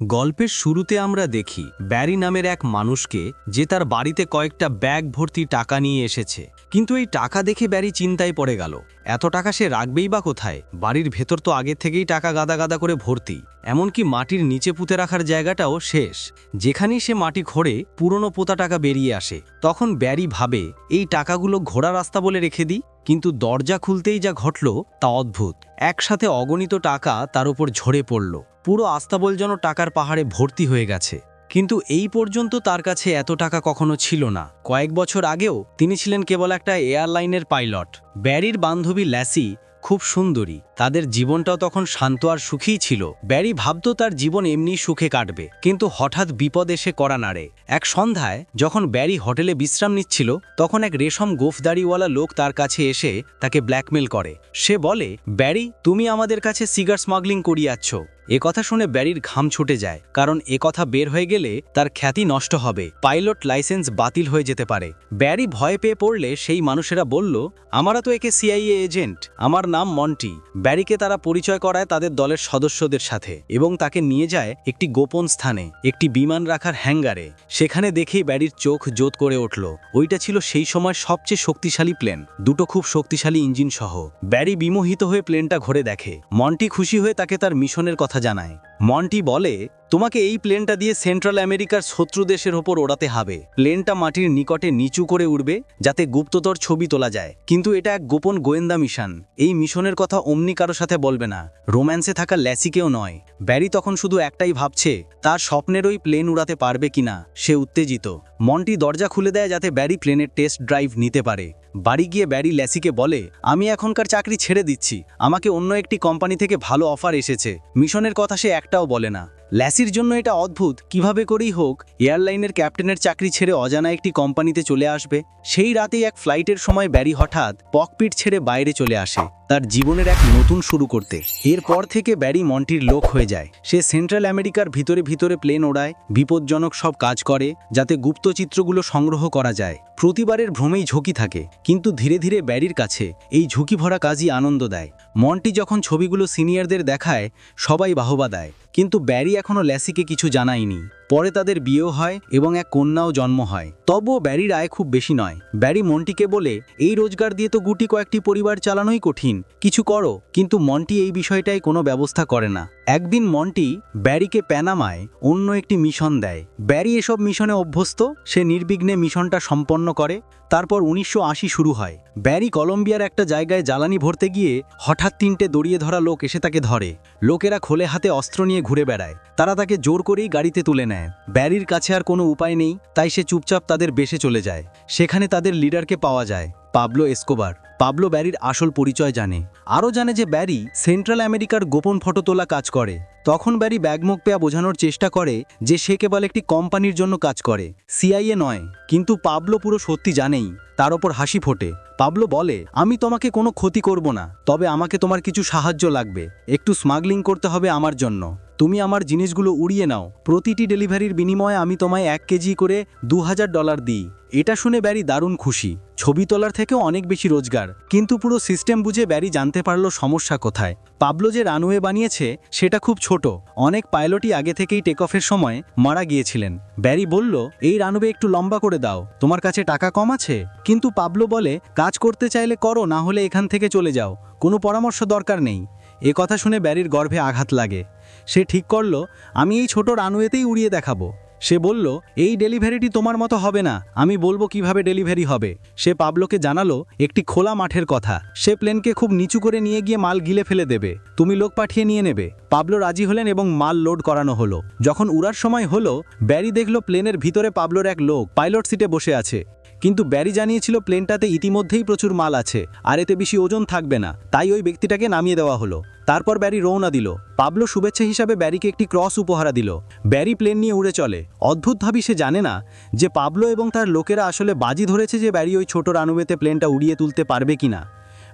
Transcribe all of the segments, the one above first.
গল্পের শুরুতে আমরা দেখি ব্যারি নামের এক মানুষকে যে তার বাড়িতে কয়েকটা ব্যাগ ভর্তি টাকা নিয়ে এসেছে। কিন্তু এই টাকা দেখে ব্যারি চিন্তায় পড়ে গেল। এত টাকা সে রাখবেই বা কোথায়? বাড়ির ভেতর তো আগে থেকেই টাকা গাদা গাদা করে ভর্তি। এমনকি মাটির নিচে পুঁতে রাখার জায়গাটাও শেষ। যেখানেই সে মাটি খোঁড়ে, পুরনো পোতা টাকা বেরিয়ে আসে। তখন ব্যারি ভাবে, এই টাকাগুলো ঘোড়া রাস্তা বলে রেখে দিই। কিন্তু দরজা খুলতেই যা ঘটল তা অদ্ভুত। একসাথে অগণিত টাকা তার উপর ঝরে পড়ল। পুরো আস্তাবল যেন টাকার পাহাড়ে ভর্তি হয়ে গেছে। কিন্তু এই পর্যন্ত তার কাছে এত টাকা কখনো ছিল না। কয়েক বছর আগেও তিনি ছিলেন কেবল একটা এয়ারলাইনের পাইলট। ব্যারির বান্ধবী ল্যাসি খুব সুন্দরী। তাদের জীবনটাও তখন শান্ত আর সুখী ছিল। ব্যারি ভাবত তার জীবন এমনি সুখে কাটবে। কিন্তু হঠাৎ বিপদ এসে করা নাড়ে। এক সন্ধ্যায় যখন ব্যারি হোটেলে বিশ্রাম নিচ্ছিল, তখন এক রেশম গোফদারিওয়ালা লোক তার কাছে এসে তাকে ব্ল্যাকমেল করে। সে বলে, ব্যারি, তুমি আমাদের কাছে সিগার স্মাগলিং করিয়াচ্ছ এ কথা শুনে ব্যারির ঘাম ছুটে যায়, কারণ এ কথা বের হয়ে গেলে তার খ্যাতি নষ্ট হবে। পাইলট লাইসেন্স বাতিল হয়ে যেতে পারে। ব্যারি ভয় পেয়ে পড়লে সেই মানুষেরা বলল, আমরা তো একে সিআইএ এজেন্ট। আমার নাম মন্টি। ব্যারিকে তারা পরিচয় করায় তাদের দলের সদস্যদের সাথে এবং তাকে নিয়ে যায় একটি গোপন স্থানে, একটি বিমান রাখার হ্যাঙ্গারে। সেখানে দেখেই ব্যারির চোখ জোত করে উঠল। ওইটা ছিল সেই সময় সবচেয়ে শক্তিশালী প্লেন, দুটো খুব শক্তিশালী ইঞ্জিন সহ ব্যারি বিমোহিত হয়ে প্লেনটা ঘরে দেখে। মন্টি খুশি হয়ে তাকে তার মিশনের কথা জানায়। মন্টি বলে, তোমাকে এই প্লেনটা দিয়ে সেন্ট্রাল আমেরিকার শত্রু দেশের ওপর ওড়াতে হবে। প্লেনটা মাটির নিকটে নিচু করে উড়বে, যাতে গুপ্ততর ছবি তোলা যায়। কিন্তু এটা এক গোপন গোয়েন্দা মিশন। এই মিশনের কথা অমনি কারও সাথে বলবে না। রোম্যান্সে থাকা ল্যাসিকেও নয়। ব্যারি তখন শুধু একটাই ভাবছে, তার স্বপ্নের ওই প্লেন উড়াতে পারবে কিনা সে উত্তেজিত। মন্টি দরজা খুলে দেয় যাতে ব্যারি প্লেনের টেস্ট ড্রাইভ নিতে পারে। বাড়ি গিয়ে ব্যারি ল্যাসিকে বলে, আমি এখনকার চাকরি ছেড়ে দিচ্ছি। আমাকে অন্য একটি কোম্পানি থেকে ভালো অফার এসেছে। মিশনের কথা সে একটাও বলে না। ল্যাসির জন্য এটা অদ্ভুত। কীভাবে করেই হোক, এয়ারলাইনের ক্যাপ্টেনের চাকরি ছেড়ে অজানা একটি কোম্পানিতে চলে আসবে। সেই রাতেই এক ফ্লাইটের সময় ব্যারি হঠাৎ পকপিট ছেড়ে বাইরে চলে আসে, তার জীবনের এক নতুন শুরু করতে। এরপর থেকে ব্যারি মন্টির লোক হয়ে যায়। সে সেন্ট্রাল আমেরিকার ভিতরে ভিতরে প্লেন ওড়ায়, বিপজ্জনক সব কাজ করে, যাতে গুপ্ত চিত্রগুলো সংগ্রহ করা যায়। প্রতিবারের ভ্রমেই ঝুঁকি থাকে, কিন্তু ধীরে ধীরে ব্যারির কাছে এই ঝুঁকি ভরা কাজই আনন্দ দেয়। মন্টি যখন ছবিগুলো সিনিয়রদের দেখায়, সবাই বাহবা দেয়। কিন্তু ব্যারি এখনও ল্যাসিকে কিছু জানায়নি। পরে তাদের বিয়েও হয় এবং এক কন্যাও জন্ম হয়। তবুও ব্যারির আয় খুব বেশি নয়। ব্যারি মন্টিকে বলে, এই রোজগার দিয়ে তো গুটি কয়েকটি পরিবার চালানোই কঠিন। কিছু করো। কিন্তু মন্টি এই বিষয়টায় কোনো ব্যবস্থা করে না। একদিন মন্টি ব্যারিকে প্যানামায় অন্য একটি মিশন দেয়। ব্যারি এসব মিশনে অভ্যস্ত, সে নির্বিঘ্নে মিশনটা সম্পন্ন করে। তারপর উনিশশো আশি শুরু হয়। ব্যারি কলম্বিয়ার একটা জায়গায় জ্বালানি ভরতে গিয়ে হঠাৎ তিনটে দড়িয়ে ধরা লোক এসে তাকে ধরে। লোকেরা খোলে হাতে অস্ত্র নিয়ে ঘুরে বেড়ায়। তারা তাকে জোর করেই গাড়িতে তুলে নেয়। ব্যারির কাছে আর কোনো উপায় নেই, তাই সে চুপচাপ তাদের বেশে চলে যায়। সেখানে তাদের লিডারকে পাওয়া যায়, পাবলো এসকোবার। পাবলো ব্যারির আসল পরিচয় জানে। আরও জানে যে ব্যারি সেন্ট্রাল আমেরিকার গোপন ফটো তোলা কাজ করে। তখন ব্যারি ব্যাগমুখ পেয়া বোঝানোর চেষ্টা করে যে সে কেবল একটি কোম্পানির জন্য কাজ করে, সিআইএ নয়। কিন্তু পাবলো পুরো সত্যি জানেই, তার ওপর হাসি ফোটে। পাবলো বলে, আমি তোমাকে কোনো ক্ষতি করব না, তবে আমাকে তোমার কিছু সাহায্য লাগবে। একটু স্মাগলিং করতে হবে আমার জন্য। তুমি আমার জিনিসগুলো উড়িয়ে নাও। প্রতিটি ডেলিভারির বিনিময়ে আমি তোমায় এক কেজি করে দু হাজার ডলার দিই। এটা শুনে ব্যারি দারুণ খুশি। ছবি তোলার থেকেও অনেক বেশি রোজগার। কিন্তু পুরো সিস্টেম বুঝে ব্যারি জানতে পারল সমস্যা কোথায়। পাবলো যে রানওয়ে বানিয়েছে, সেটা খুব ছোট। অনেক পাইলটই আগে থেকেই টেক অফের সময় মারা গিয়েছিলেন। ব্যারি বলল, এই রানওয়ে একটু লম্বা করে দাও। তোমার কাছে টাকা কম আছে? কিন্তু পাবলো বলে, কাজ করতে চাইলে করো, না হলে এখান থেকে চলে যাও। কোনো পরামর্শ দরকার নেই। এ কথা শুনে ব্যারির গর্ভে আঘাত লাগে। সে ঠিক করল, আমি এই ছোট রানওয়েতেই উড়িয়ে দেখাবো। সে বলল, এই ডেলিভারিটি তোমার মতো হবে না, আমি বলব কীভাবে ডেলিভারি হবে। সে পাবলোকে জানালো, একটি খোলা মাঠের কথা। সে প্লেনকে খুব নিচু করে নিয়ে গিয়ে মাল গিলে ফেলে দেবে। তুমি লোক পাঠিয়ে নিয়ে নেবে। পাবলো রাজি হলেন এবং মাল লোড করানো হলো। যখন উড়ার সময় হলো, ব্যারি দেখল প্লেনের ভিতরে পাবলোর এক লোক পাইলট সিটে বসে আছে। কিন্তু ব্যারি জানিয়েছিল প্লেনটাতে ইতিমধ্যেই প্রচুর মাল আছে, আর এতে বেশি ওজন থাকবে না, তাই ওই ব্যক্তিটাকে নামিয়ে দেওয়া হলো। তারপর ব্যারি রওনা দিল। পাবলো শুভেচ্ছা হিসাবে ব্যারিকে একটি ক্রস উপহারা দিল। ব্যারি প্লেন নিয়ে উড়ে চলে। অদ্ভুতভাবে সে জানে না যে পাবলো এবং তার লোকেরা আসলে বাজি ধরেছে যে ব্যারি ওই ছোট রানুবেতে প্লেনটা উড়িয়ে তুলতে পারবে কিনা।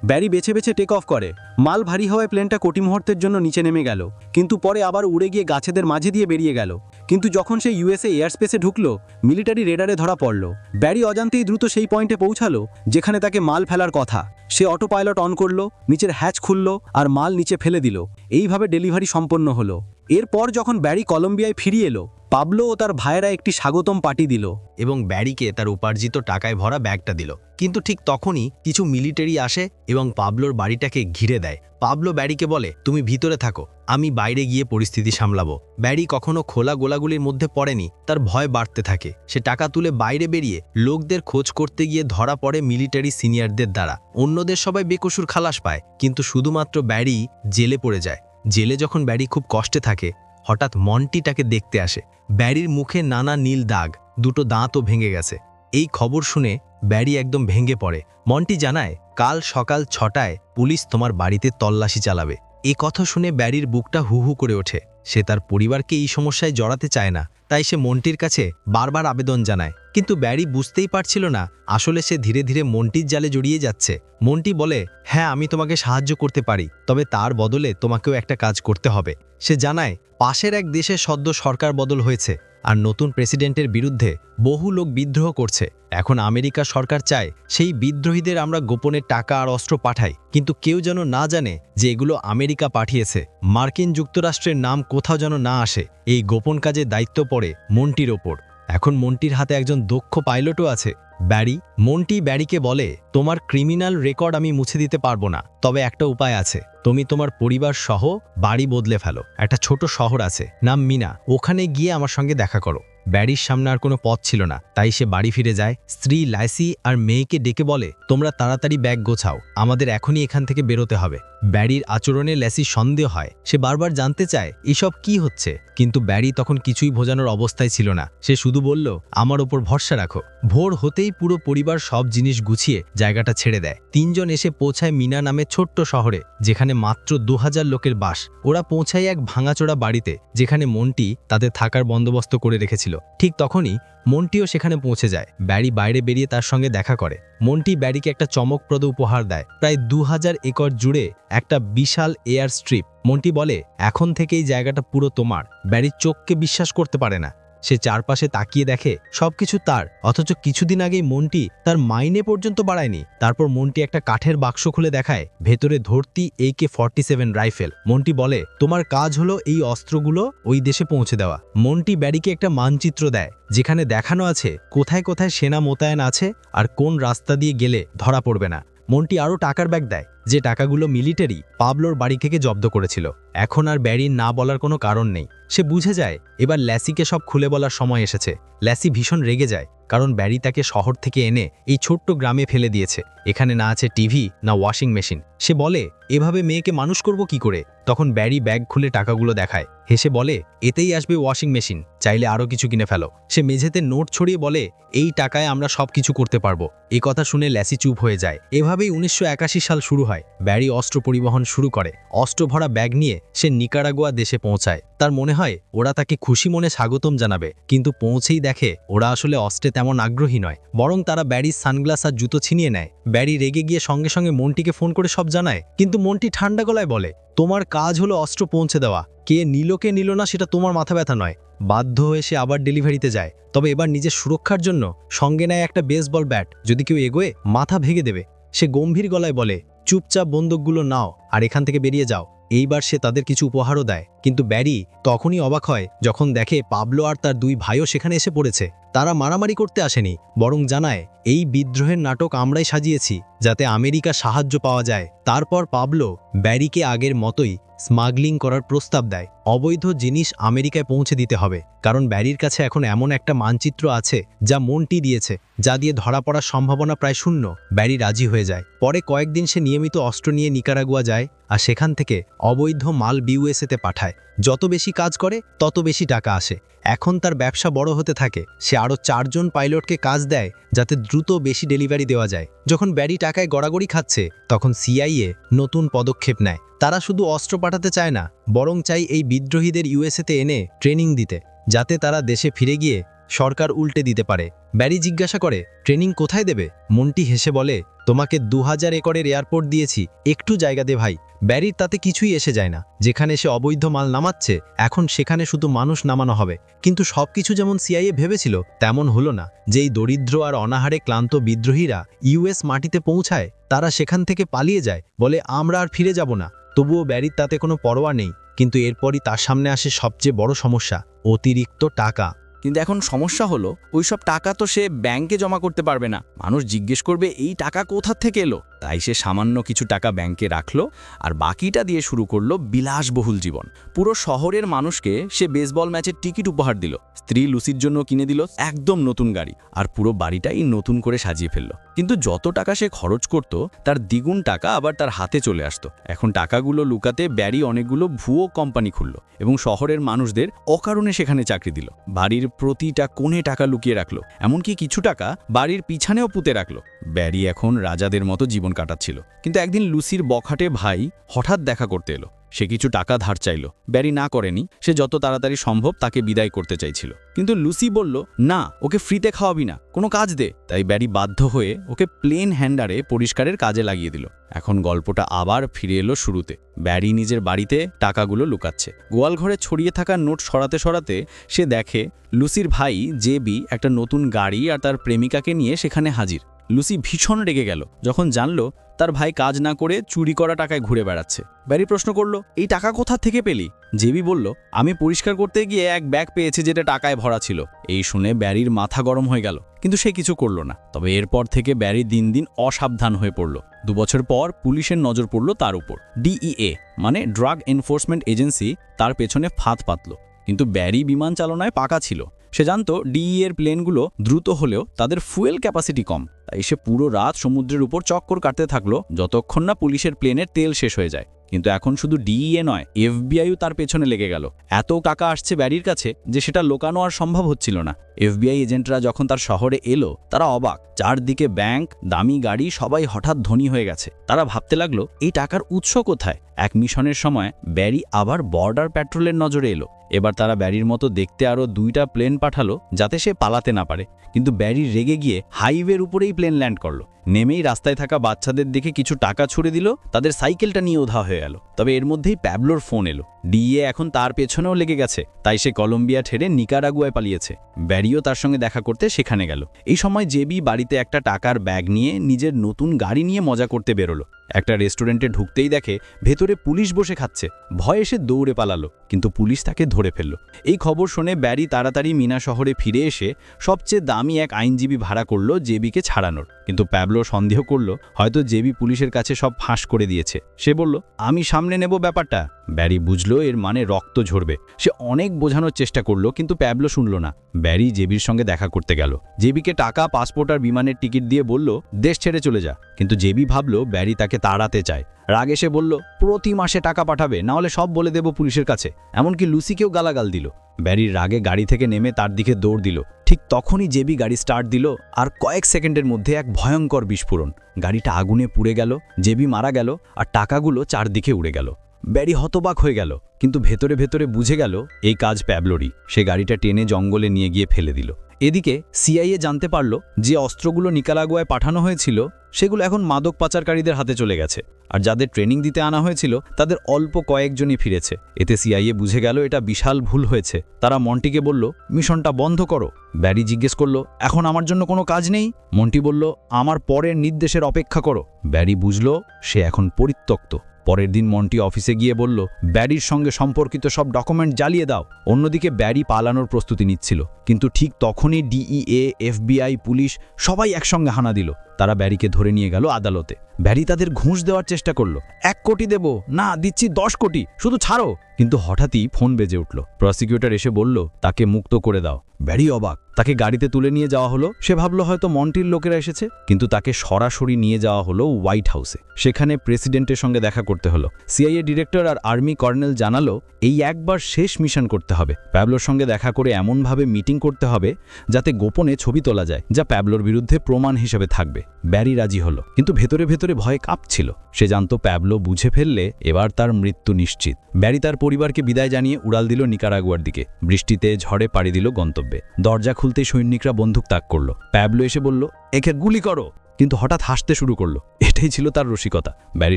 ব্যারি বেছে বেছে টেক অফ করে। মাল ভারী হওয়ায় প্লেনটা কোটি মুহূর্তের জন্য নিচে নেমে গেল। কিন্তু পরে আবার উড়ে গিয়ে গাছেদের মাঝে দিয়ে বেরিয়ে গেল। কিন্তু যখন সে ইউএসএ এয়ারস্পেসে ঢুকলো মিলিটারি রেডারে ধরা পড়ল। ব্যারি অজান্তেই দ্রুত সেই পয়েন্টে পৌঁছালো, যেখানে তাকে মাল ফেলার কথা। সে অটো পাইলট অন করল, নিচের হ্যাচ খুলল আর মাল নিচে ফেলে দিল। এইভাবে ডেলিভারি সম্পন্ন হলো। এরপর যখন ব্যারি কলম্বিয়ায় ফিরিয়ে এলো পাবলো ও তার ভাইয়েরা একটি স্বাগতম পার্টি দিল এবং ব্যারিকে তার উপার্জিত টাকায় ভরা ব্যাগটা দিল। কিন্তু ঠিক তখনই কিছু মিলিটারি আসে এবং পাবলোর বাড়িটাকে ঘিরে দেয়। পাবলো ব্যারিকে বলে, তুমি ভিতরে থাকো, আমি বাইরে গিয়ে পরিস্থিতি সামলাবো। ব্যারি কখনো খোলা গোলাগুলির মধ্যে পড়েনি, তার ভয় বাড়তে থাকে। সে টাকা তুলে বাইরে বেরিয়ে লোকদের খোঁজ করতে গিয়ে ধরা পড়ে মিলিটারি সিনিয়রদের দ্বারা। অন্যদের সবাই বেকসুর খালাস পায়, কিন্তু শুধুমাত্র ব্যারি জেলে পড়ে যায়। জেলে যখন ব্যারি খুব কষ্টে থাকে হঠাৎ মন্টি তাকে দেখতে আসে। ব্যারির মুখে নানা নীল দাগ, দুটো দাঁতও ভেঙে গেছে। এই খবর শুনে ব্যারি একদম ভেঙে পড়ে। মন্টি জানায়, কাল সকাল ছটায় পুলিশ তোমার বাড়িতে তল্লাশি চালাবে। এ কথা শুনে ব্যারির বুকটা হুহু করে ওঠে। সে তার পরিবারকে এই সমস্যায় জড়াতে চায় না। তাই সে মন্টির কাছে বারবার আবেদন জানায়। কিন্তু ব্যারি বুঝতেই পারছিল না, আসলে সে ধীরে ধীরে মন্টির জালে জড়িয়ে যাচ্ছে। মন্টি বলে হ্যাঁ আমি তোমাকে সাহায্য করতে পারি, তবে তার বদলে তোমাকেও একটা কাজ করতে হবে। সে জানায়, পাশের এক দেশে সদ্য সরকার বদল হয়েছে। আর নতুন প্রেসিডেন্টের বিরুদ্ধে বহু লোক বিদ্রোহ করছে। এখন আমেরিকা সরকার চায় সেই বিদ্রোহীদের আমরা গোপনে টাকা আর অস্ত্র পাঠাই। কিন্তু কেউ যেন না জানে যে এগুলো আমেরিকা পাঠিয়েছে। মার্কিন যুক্তরাষ্ট্রের নাম কোথাও যেন না আসে। এই গোপন কাজে দায়িত্ব পড়ে মন্টির ওপর। এখন মন্টির হাতে একজন দক্ষ পাইলটও আছে। ব্যারি, মন্টি ব্যারিকে বলে, তোমার ক্রিমিনাল রেকর্ড আমি মুছে দিতে পারব না, তবে একটা উপায় আছে। তুমি তোমার পরিবার সহ বাড়ি বদলে ফেলো। একটা ছোট শহর আছে, নাম মিনা। ওখানে গিয়ে আমার সঙ্গে দেখা করো। ব্যারির সামনে আর কোনো পথ ছিল না। তাই সে বাড়ি ফিরে যায়। স্ত্রী লাইসি আর মেয়েকে ডেকে বলে, তোমরা তাড়াতাড়ি ব্যাগ গোছাও। আমাদের এখনই এখান থেকে বেরোতে হবে। ব্যারির আচরণে ল্যাসির সন্দেহ হয়। সে বারবার জানতে চায়, এসব কি হচ্ছে? কিন্তু ব্যারি তখন কিছুই বোঝানোর অবস্থায় ছিল না। সে শুধু বলল, আমার ওপর ভরসা রাখো। ভোর হতেই পুরো পরিবার সব জিনিস গুছিয়ে জায়গাটা ছেড়ে দেয়। তিনজন এসে পৌঁছায় মিনা নামে ছোট্ট শহরে, যেখানে মাত্র দু হাজার লোকের বাস। ওরা পৌঁছায় এক ভাঙাচোড়া বাড়িতে, যেখানে মনটি তাদের থাকার বন্দোবস্ত করে রেখেছিল। ঠিক তখনই মন্টিও সেখানে পৌঁছে যায়। ব্যারি বাইরে বেরিয়ে তার সঙ্গে দেখা করে। মন্টি ব্যারিকে একটা চমকপ্রদ উপহার দেয়। প্রায় দু হাজার একর জুড়ে একটা বিশাল এয়ার স্ট্রিপ। মন্টি বলে, এখন থেকেই জায়গাটা পুরো তোমার। ব্যারির চোখকে বিশ্বাস করতে পারে না। সে চারপাশে তাকিয়ে দেখে সবকিছু তার, অথচ কিছুদিন আগেই মনটি তার মাইনে পর্যন্ত বাড়ায়নি। তারপর মনটি একটা কাঠের বাক্স খুলে দেখায়, ভেতরে ধরতি একে ফর্টি সেভেন রাইফেল। মনটি বলে, তোমার কাজ হলো এই অস্ত্রগুলো ওই দেশে পৌঁছে দেওয়া। মন্টি ব্যারিকে একটা মানচিত্র দেয়, যেখানে দেখানো আছে কোথায় কোথায় সেনা মোতায়েন আছে আর কোন রাস্তা দিয়ে গেলে ধরা পড়বে না। মন্টি আরও টাকার ব্যাগ দেয়, যে টাকাগুলো মিলিটারি পাবলোর বাড়ি থেকে জব্দ করেছিল। এখন আর ব্যারির না বলার কোনো কারণ নেই। সে বুঝে যায়, এবার ল্যাসিকে সব খুলে বলার সময় এসেছে। ল্যাসি ভীষণ রেগে যায়, কারণ ব্যারি তাকে শহর থেকে এনে এই ছোট্ট গ্রামে ফেলে দিয়েছে। এখানে না আছে টিভি, না ওয়াশিং মেশিন। সে বলে, এভাবে মেয়েকে মানুষ করব কি করে? তখন ব্যারি ব্যাগ খুলে টাকাগুলো দেখায়। হেসে বলে, এতেই আসবে ওয়াশিং মেশিন, চাইলে আরও কিছু কিনে ফেলো। সে মেঝেতে নোট ছড়িয়ে বলে, এই টাকায় আমরা সব কিছু করতে পারব। এই কথা শুনে ল্যাসি চুপ হয়ে যায়। এভাবেই উনিশশো একাশি সাল শুরু হয়। ব্যারি অস্ত্র পরিবহন শুরু করে। অস্ত্র ভরা ব্যাগ নিয়ে সে নিকারাগুয়া দেশে পৌঁছায়। তার মনে হয়, ওরা তাকে খুশি মনে স্বাগতম জানাবে, কিন্তু পৌঁছেই দেখে, ওরা আসলে অস্ত্রে তেমন আগ্রহী নয়। বরং তারা ব্যারির সানগ্লাস আর জুতো ছিনিয়ে নেয়। ব্যারি রেগে গিয়ে সঙ্গে সঙ্গে মন্টিকে ফোন করে সব জানায়, কিন্তু মন্টি ঠান্ডা গলায় বলে তোমার কাজ হলো অস্ত্র পৌঁছে দেওয়া। কে নিল কে নিল না, সেটা তোমার মাথা ব্যথা নয়। বাধ্য হয়ে সে আবার ডেলিভারিতে যায়। তবে এবার নিজের সুরক্ষার জন্য সঙ্গে নেয় একটা বেসবল ব্যাট। যদি কেউ এগোয়ে, মাথা ভেঙে দেবে। সে গম্ভীর গলায় বলে, চুপচাপ বন্দুকগুলো নাও আর এখান থেকে বেরিয়ে যাও। এইবার সে তাদের কিছু উপহারও দেয়। কিন্তু ব্যারি তখনই অবাক হয়, যখন দেখে পাবলো আর তার দুই ভাইও সেখানে এসে পড়েছে। তারা মারামারি করতে আসেনি, বরং জানায়, এই বিদ্রোহের নাটক আমরাই সাজিয়েছি, যাতে আমেরিকা সাহায্য পাওয়া যায়। তারপর পাবলো ব্যারিকে আগের মতোই স্মাগলিং করার প্রস্তাব দেয়। অবৈধ জিনিস আমেরিকায় পৌঁছে দিতে হবে, কারণ ব্যারির কাছে এখন এমন একটা মানচিত্র আছে, যা মনটি দিয়েছে, যা দিয়ে ধরা পড়ার সম্ভাবনা প্রায় শূন্য। ব্যারি রাজি হয়ে যায়। পরে কয়েকদিন সে নিয়মিত অস্ত্র নিয়ে নিকারাগুয়া যায় আর সেখান থেকে অবৈধ মাল বিউএসএতে পাঠায়। যত বেশি কাজ করে, তত বেশি টাকা আসে। এখন তার ব্যবসা বড় হতে থাকে। সে আরও চারজন পাইলটকে কাজ দেয়, যাতে দ্রুত বেশি ডেলিভারি দেওয়া যায়। যখন ব্যারি টাকায় গড়াগড়ি খাচ্ছে, তখন সিআইএ নতুন পদক্ষেপ নেয়। তারা শুধু অস্ত্র পাঠাতে চায় না, বরং চাই এই বিদ্রোহীদের ইউএসএতে এনে ট্রেনিং দিতে, যাতে তারা দেশে ফিরে গিয়ে সরকার উল্টে দিতে পারে। ব্যারি জিজ্ঞাসা করে, ট্রেনিং কোথায় দেবে? মন্টি হেসে বলে, তোমাকে দু হাজার একরের এয়ারপোর্ট দিয়েছি। একটু জায়গা দে ভাই। ব্যারির তাতে কিছুই এসে যায় না। যেখানে সে অবৈধ মাল নামাচ্ছে, এখন সেখানে শুধু মানুষ নামানো হবে। কিন্তু সবকিছু যেমন সিআইএ ভেবেছিল, তেমন হলো না। যেই দরিদ্র আর অনাহারে ক্লান্ত বিদ্রোহীরা ইউএস মাটিতে পৌঁছায়, তারা সেখান থেকে পালিয়ে যায়, বলে, আমরা আর ফিরে যাব না। তবুও ব্যারির তাতে কোনো পরোয়া নেই। কিন্তু এরপরই তার সামনে আসে সবচেয়ে বড় সমস্যা, অতিরিক্ত টাকা। কিন্তু এখন সমস্যা হলো, ওইসব টাকা তো সে ব্যাংকে জমা করতে পারবে না। মানুষ জিজ্ঞেস করবে, এই টাকা কোথা থেকে এলো? তাই সে সামান্য কিছু টাকা ব্যাংকে রাখল আর বাকিটা দিয়ে শুরু করল বিলাসবহুল জীবন। পুরো শহরের মানুষকে সে বেসবল ম্যাচের টিকিট উপহার দিল। স্ত্রী লুসির জন্য কিনে দিল একদম নতুন গাড়ি আর পুরো বাড়িটাই নতুন করে সাজিয়ে ফেলল। কিন্তু যত টাকা সে খরচ করত, তার দ্বিগুণ টাকা আবার তার হাতে চলে আসত। এখন টাকাগুলো লুকাতে ব্যারি অনেকগুলো ভুয়ো কোম্পানি খুলল এবং শহরের মানুষদের অকারণে সেখানে চাকরি দিল। বাড়ির প্রতিটা কোণে টাকা লুকিয়ে রাখল, এমনকি কিছু টাকা বাড়ির পিছনেও পুঁতে রাখল। ব্যারি এখন রাজাদের মতো জীবন কাটাচ্ছিল। কিন্তু একদিন লুসির বখাটে ভাই হঠাৎ দেখা করতে এলো। সে কিছু টাকা ধার চাইল। ব্যারি না করেনি, সে যত তাড়াতাড়ি সম্ভব তাকে বিদায় করতে চাইছিল। কিন্তু লুসি বলল, না, ওকে ফ্রিতে খাওয়াবি না, কোনো কাজ দে। তাই ব্যারি বাধ্য হয়ে ওকে প্লেন হ্যান্ডারে পরিষ্কারের কাজে লাগিয়ে দিল। এখন গল্পটা আবার ফিরে এলো শুরুতে। ব্যারি নিজের বাড়িতে টাকাগুলো লুকাচ্ছে। গোয়ালঘরে ছড়িয়ে থাকা নোট সরাতে সরাতে সে দেখে, লুসির ভাই জেবি একটা নতুন গাড়ি আর তার প্রেমিকাকে নিয়ে সেখানে হাজির। লুসি ভীষণ রেগে গেল, যখন জানল তার ভাই কাজ না করে চুরি করা টাকায় ঘুরে বেড়াচ্ছে। ব্যারি প্রশ্ন করল, এই টাকা কোথা থেকে পেলি? জেবি বলল, আমি পরিষ্কার করতে গিয়ে এক ব্যাগ পেয়েছে যেটা টাকায় ভরা ছিল। এই শুনে ব্যারির মাথা গরম হয়ে গেল, কিন্তু সে কিছু করল না। তবে এরপর থেকে ব্যারি দিন দিন অসাবধান হয়ে পড়ল। দুবছর পর পুলিশের নজর পড়ল তার উপর। ডিইএ মানে ড্রাগ এনফোর্সমেন্ট এজেন্সি তার পেছনে ফাঁদ পাতল। কিন্তু ব্যারি বিমান চালনায় পাকা ছিল। সে জানতো ডিই এর প্লেনগুলো দ্রুত হলেও তাদের ফুয়েল ক্যাপাসিটি কম। তাই সে পুরো রাত সমুদ্রের উপর চক্কর কাটতে থাকল যতক্ষণ না পুলিশের প্লেনের তেল শেষ হয়ে যায়। কিন্তু এখন শুধু ডিইএ নয়, এফবিআইও তার পেছনে লেগে গেল। এত টাকা আসছে ব্যারির কাছে যে সেটা লোকানো আর সম্ভব হচ্ছিল না। এফবিআই এজেন্টরা যখন তার শহরে এলো, তারা অবাক। চারদিকে ব্যাংক, দামি গাড়ি, সবাই হঠাৎ ধনী হয়ে গেছে। তারা ভাবতে লাগল, এই টাকার উৎস কোথায়? এক মিশনের সময় ব্যারি আবার বর্ডার প্যাট্রোলের নজরে এলো। এবার তারা ব্যারির মতো দেখতে আরও দুইটা প্লেন পাঠালো যাতে সে পালাতে না পারে। কিন্তু ব্যারি রেগে গিয়ে হাইওয়ের উপরেই প্লেন ল্যান্ড করল। নেমেই রাস্তায় থাকা বাচ্চাদের দিকে কিছু টাকা ছুড়ে দিল, তাদের সাইকেলটা নিয়ে ওধা হয়ে গেল তবে এর মধ্যেই প্যাবলোর ফোন এলো। ডিএ এখন তার পেছনেও লেগে গেছে, তাই সে কলম্বিয়া ছেড়ে নিকারাগুয়ায় পালিয়েছে। ব্যারিও তার সঙ্গে দেখা করতে সেখানে গেল। এই সময় জেবি বাড়িতে একটা টাকার ব্যাগ নিয়ে নিজের নতুন গাড়ি নিয়ে মজা করতে বেরোলো। একটা রেস্টুরেন্টে ঢুকতেই দেখে ভেতরে পুলিশ বসে খাচ্ছে। ভয় এসে দৌড়ে পালালো, কিন্তু পুলিশ তাকে ধরে ফেলল। এই খবর শুনে ব্যারি তাড়াতাড়ি মিনা শহরে ফিরে এসে সবচেয়ে দামি এক আইনজীবী ভাড়া করল জেবিকে ছাড়ানোর। কিন্তু প্যাবলো সন্দেহ করল, হয়তো জেবি পুলিশের কাছে সব ফাঁস করে দিয়েছে। সে বলল, আমি সামনে নেব ব্যাপারটা। ব্যারি বুঝল এর মানে রক্ত ঝরবে। সে অনেক বোঝানোর চেষ্টা করল, কিন্তু প্যাবলো শুনল না। ব্যারি জেবির সঙ্গে দেখা করতে গেল। জেবিকে টাকা, পাসপোর্ট আর বিমানের টিকিট দিয়ে বলল, দেশ ছেড়ে চলে যা। কিন্তু জেবি ভাবল, ব্যারি তাকে তাড়াতে চায়। রাগে সে বলল, প্রতি মাসে টাকা পাঠাবে, না হলে সব বলে দেব পুলিশের কাছে। এমনকি লুসিকেও গালাগাল দিল। ব্যারির রাগে গাড়ি থেকে নেমে তার দিকে দৌড় দিল। ঠিক তখনই জেবি গাড়ি স্টার্ট দিল আর কয়েক সেকেন্ডের মধ্যে এক ভয়ঙ্কর বিস্ফোরণ। গাড়িটা আগুনে পুড়ে গেল, জেবি মারা গেল আর টাকাগুলো চারদিকে উড়ে গেল। ব্যারি হতবাক হয়ে গেল, কিন্তু ভেতরে ভেতরে বুঝে গেল, এই কাজ প্যাবলোরই। সে গাড়িটা টেনে জঙ্গলে নিয়ে গিয়ে ফেলে দিল। এদিকে সিআইএ জানতে পারল যে অস্ত্রগুলো নিকারাগুয়ায় পাঠানো হয়েছিল, সেগুলো এখন মাদক পাচারকারীদের হাতে চলে গেছে। আর যাদের ট্রেনিং দিতে আনা হয়েছিল, তাদের অল্প কয়েকজনই ফিরেছে। এতে সিআইএ বুঝে গেল এটা বিশাল ভুল হয়েছে। তারা মন্টিকে বলল, মিশনটা বন্ধ করো। ব্যারি জিজ্ঞেস করল, এখন আমার জন্য কোনো কাজ নেই? মন্টি বলল, আমার পরের নির্দেশের অপেক্ষা করো। ব্যারি বুঝল, সে এখন পরিত্যক্ত। পরের দিন মন্টি অফিসে গিয়ে বলল, ব্যারির সঙ্গে সম্পর্কিত সব ডকুমেন্ট জ্বালিয়ে দাও। অন্যদিকে ব্যারি পালানোর প্রস্তুতি নিচ্ছিল, কিন্তু ঠিক তখনই ডিইএ, এফবিআই, পুলিশ সবাই একসঙ্গে হানা দিল। তারা ব্যারিকে ধরে নিয়ে গেল আদালতে। ব্যারি তাদের ঘুষ দেওয়ার চেষ্টা করল। এক কোটি দেব? না, দিচ্ছি দশ কোটি। শুধু ছাড়ো। কিন্তু হঠাৎই ফোন বেজে উঠল। প্রসিকিউটর এসে বলল, তাকে মুক্ত করে দাও। ব্যারি অবাক। তাকে গাড়িতে তুলে নিয়ে যাওয়া হলো। সে ভাবল, হয়তো মন্টির লোকেরা এসেছে। কিন্তু তাকে সরাসরি নিয়ে যাওয়া হলো হোয়াইট হাউসে। সেখানে প্রেসিডেন্টের সঙ্গে দেখা করতে হলো। সিআইএ ডিরেক্টর আর আর্মি কর্নেল জানালো, এই একবার শেষ মিশন করতে হবে। প্যাবলোর সঙ্গে দেখা করে এমনভাবে মিটিং করতে হবে যাতে গোপনে ছবি তোলা যায়, যা প্যাবলোর বিরুদ্ধে প্রমাণ হিসেবে থাকবে। ব্যারি রাজি হলো। কিন্তু ভেতরে ভেতরে ভয়ে কাঁপছিল। সে জানত প্যাবলো বুঝে ফেললে এবার তার মৃত্যু নিশ্চিত। ব্যারি তার পরিবারকে বিদায় জানিয়ে উড়াল দিল নিকারাগুয়ার দিকে। বৃষ্টিতে ঝড়ে পাড়ি দিল গন্তব্যে। দরজা খুলতে সৈনিকরা বন্দুক তাক করল। প্যাবলো এসে বলল, একে গুলি করো। কিন্তু হঠাৎ হাসতে শুরু করল। এটাই ছিল তার রসিকতা। ব্যারি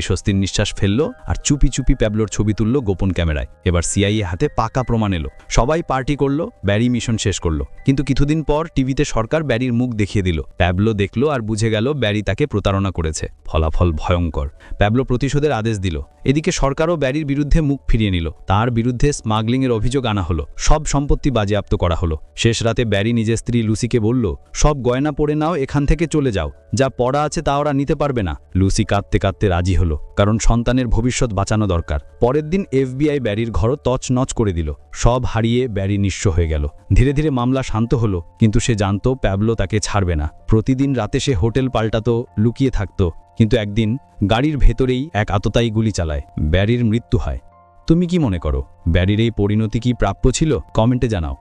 স্বস্তির নিঃশ্বাস ফেলল আর চুপি চুপি প্যাবলোর ছবি তুলল গোপন ক্যামেরায়। এবার সিআইএ হাতে পাকা প্রমাণ এলো। সবাই পার্টি করল, ব্যারি মিশন শেষ করল। কিন্তু কিছুদিন পর টিভিতে সরকার ব্যারির মুখ দেখিয়ে দিল। প্যাবলো দেখল আর বুঝে গেল ব্যারি তাকে প্রতারণা করেছে। ফলাফল ভয়ঙ্কর। প্যাবলো প্রতিশোধের আদেশ দিল। এদিকে সরকারও ব্যারির বিরুদ্ধে মুখ ফিরিয়ে নিল। তার বিরুদ্ধে স্মাগলিংয়ের অভিযোগ আনা হলো। সব সম্পত্তি বাজেয়াপ্ত করা হলো। শেষ রাতে ব্যারি নিজের স্ত্রী লুসিকে বলল, সব গয়না পরে নাও, এখান থেকে চলে যাও। যা পড়া আছে তা ওরা নিতে পারবে না। লুসি কাঁদতে কাঁদতে রাজি হলো, কারণ সন্তানের ভবিষ্যৎ বাঁচানো দরকার। পরের দিন এফবিআই ব্যারির ঘরও তছ নচ করে দিল। সব হারিয়ে ব্যারি নিঃস্ব হয়ে গেল। ধীরে ধীরে মামলা শান্ত হলো, কিন্তু সে জানত প্যাবলো তাকে ছাড়বে না। প্রতিদিন রাতে সে হোটেল পাল্টাতো, লুকিয়ে থাকত, কিন্তু একদিন গাড়ির ভেতরেই এক আততায়ী গুলি চালায়। ব্যারির মৃত্যু হয়। তুমি কি মনে করো? ব্যারির এই পরিণতি কি প্রাপ্য ছিল? কমেন্টে জানাও।